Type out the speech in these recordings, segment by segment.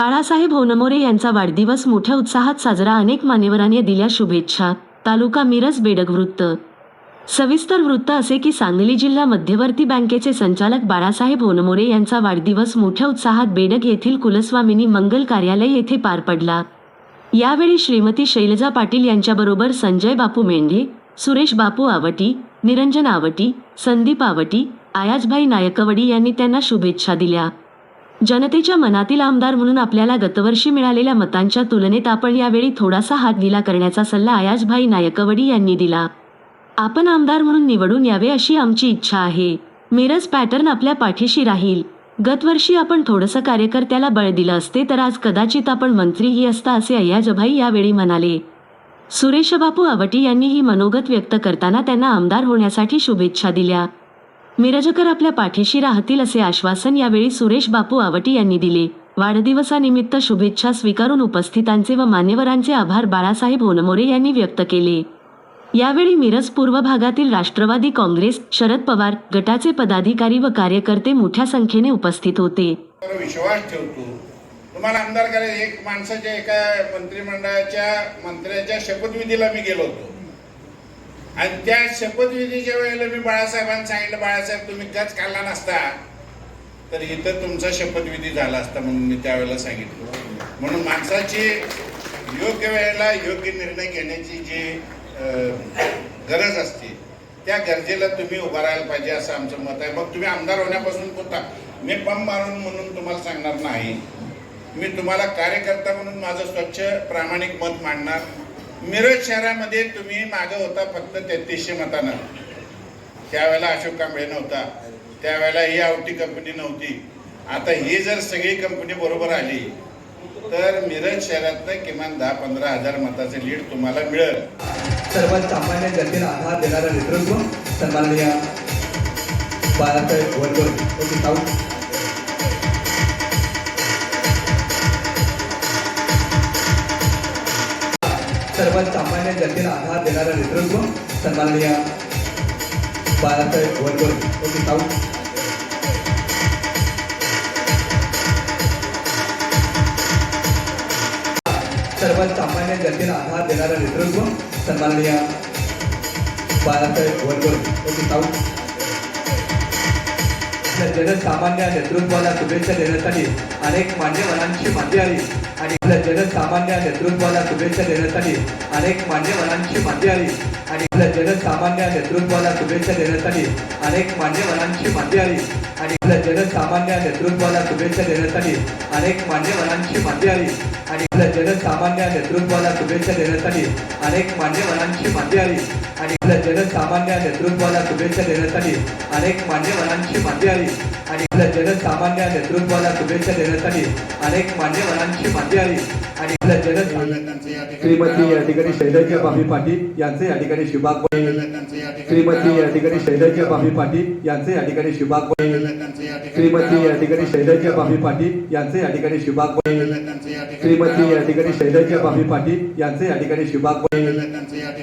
बाळासाहेब होनमोरे यांचा वाढदिवस मोठ्या उत्साहात साजरा अनेक मान्यवरांनी दिल्या शुभेच्छा. तालुका मिरज बेडग वृत्त. सविस्तर वृत्त असे की सांगली जिल्हा मध्यवर्ती बँकेचे संचालक बाळासाहेब होनमोरे यांचा वाढदिवस मोठ्या उत्साहात बेडग येथील कुलस्वामिनी मंगल कार्यालय येथे पार पडला. यावेळी श्रीमती शैलजा पाटील यांच्याबरोबर संजय बापू मेंढे सुरेश बापू आवटी निरंजन आवटी संदीप आवटी आयाजभाई नायकवडी यांनी त्यांना शुभेच्छा दिल्या. जनतेच्या मनातील आमदार म्हणून आपल्याला गतवर्षी मिळालेल्या मतांच्या तुलनेत आपण यावेळी थोडासा हात दिला करण्याचा सल्ला आयाजभाई नायकवडी यांनी दिला. आपण आमदार म्हणून निवडून यावे अशी आमची इच्छा आहे. मिरज पॅटर्न आपल्या पाठीशी राहील. गतवर्षी आपण थोडंसं कार्यकर्त्याला बळ दिलं असते तर आज कदाचित आपण मंत्रीही असता असे अय्याजभाई यावेळी म्हणाले. सुरेशबापू आवटी यांनी ही मनोगत व्यक्त करताना त्यांना आमदार होण्यासाठी शुभेच्छा दिल्या. मिरजकर आपल्या पाठीशी राहतील असे आश्वासन यावेळी सुरेश बापू आवटी यांनी दिले. वाढदिवसानिमित्त शुभेच्छा स्वीकारून उपस्थितांचे व मान्यवरांचे आभार बाळासाहेब होनमोरे यांनी व्यक्त केले. यावेळी मिरज पूर्व भागातील राष्ट्रवादी काँग्रेस शरद पवार गटाचे पदाधिकारी व कार्यकर्ते मोठ्या संख्येने उपस्थित होते. विश्वास ठेवतो. तुम्हाला आमदार एक माणसाच्या एका मंत्रिमंडळाच्या मंत्र्याच्या शपथविधीला मी गेलो होतो. आणि त्या शपथविधीच्या वेळेला मी बाळासाहेबांना सांगितलं बाळासाहेब तुम्ही गच काढला नसता. तर इथं तुमचा शपथविधी झाला असता म्हणून मी त्यावेळेला सांगितलं. म्हणून माणसाची योग्य वेळेला योग्य निर्णय घेण्याची जी गरज असते त्या गरजेला तुम्ही उभा राहायला पाहिजे असं आमचं मत आहे. मग तुम्ही आमदार होण्यापासून पुरता. मी पंप मारून म्हणून तुम्हाला सांगणार नाही. मी तुम्हाला कार्यकर्ता म्हणून माझं स्वच्छ प्रामाणिक मत मांडणार. मिरज शहरामध्ये तुम्ही मागं होता फक्त तेहतीसशे मतानं. त्यावेळेला अशोक कांबळे नव्हता. त्यावेळेला ही आवटी कंपनी नव्हती. आता ही जर सगळी कंपनी बरोबर आली तर मिरज शहरातनं किमान दहा पंधरा हजार मताचे लीड तुम्हाला मिळेल. सर्वात सामान्य जनतेला आधार देणारं नेतृत्व सन्माननीय बाळासाहेब वनकर सर्वात सामान्य जनतेला आधार देणारं नेतृत्व सन्माननीय बाळासाहेब वनकर ओके साऊ सर्वात सामान्य जनतेला आधार देणारं नेतृत्व सन्माननीय बाळासाहेब वनकर ओके साऊ आपल्या जनसामान्य नेतृत्वाला शुभेच्छा देण्यासाठी अनेक मान्यवरांची माती आली. आणि आपल्या जनसामान्य नेतृत्वाला शुभेच्छा देण्यासाठी अनेक मान्यवरांची माती आली. आणि आपल्या जनसामान्य नेतृत्वाला शुभेच्छा देण्यासाठी अनेक मान्यवरांची माती आली. आणि आपल्या जनसामान्य नेतृत्वाला शुभेच्छा देण्यासाठी अनेक मान्यवरांची माती आली. आणि आपल्या जनसामान्य नेतृत्वाला शुभेच्छा देण्यासाठी अनेक मान्यवरांची माती आली. आणि आपल्या जनसामान्य नेतृत्वाला शुभेच्छा देण्यासाठी अनेक मान्यवरांची माती आली. आणि आपल्या जनसामान्य नेतृत्वाला शुभेच्छा देण्यासाठी अनेक मान्यवरांची माती आली आणि आपल्या जनसामान्य श्रीमती या ठिकाणी शैलजा बाबी पाटील यांचे या ठिकाणी शुभाग श्रीमती या ठिकाणी शैलजा बाबी पाटील यांचे या ठिकाणी शुभाग श्रीमती या ठिकाणी शैलजा बाबी पाटील यांचे या ठिकाणी शुभाग श्रीमती या ठिकाणी शैलजा बाबी पाटील यांचे या ठिकाणी शुभाग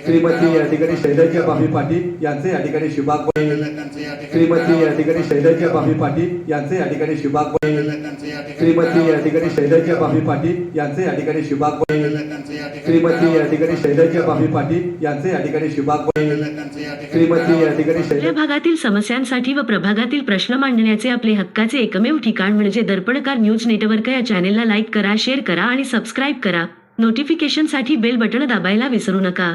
श्रीमती या ठिकाणी शैलजा बाबी पाटील यांचे या ठिकाणी शुभाग श्रीमती या ठिकाणी शैलजा बाबी पाटील पाटील यांचे या ठिकाणी शुभाग श्रीमती या ठिकाणी शैलजा बाबी पाटील यांचे या ठिकाणी शुभाग श्रीमती या ठिकाणी शैलजा बाबी पाटील यांचे या ठिकाणी शुभाग श्रीमती या ठिकाणी आपल्या भागातील समस्यांसाठी व प्रभागातील प्रश्न मांडण्याचे आपले हक्काचे एकमेव ठिकाण म्हणजे दर्पणकार न्यूज नेटवर्क या चॅनेलला लाईक करा शेअर करा आणि सबस्क्राईब करा. नोटिफिकेशनसाठी बेल बटण दाबायला विसरू नका.